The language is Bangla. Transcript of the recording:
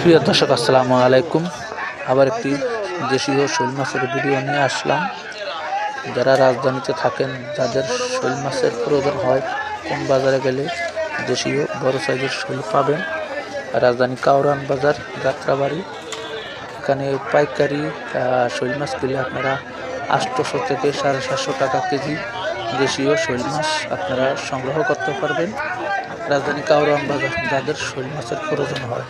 প্রিয় দর্শক, আসসালামু আলাইকুম। আবার একটি দেশীয় শৈল মাছের ভিডিও নিয়ে আসলাম। যারা রাজধানীতে থাকেন, যাদের শৈল মাছের প্রয়োজন হয়, কোন বাজারে গেলে দেশীয় বড় সাইজের শৈল পাবেন। রাজধানী কাউরান বাজার, যাত্রাবাড়ি। এখানে পাইকারি শৈল মাছ কিনলে আপনারা আটশোশো থেকে সাড়ে সাতশো টাকা কেজি দেশীয় শৈল মাছ আপনারা সংগ্রহ করতে পারবেন। রাজধানী কাউরান বাজার যাদের শৈল মাছের প্রয়োজন হয়।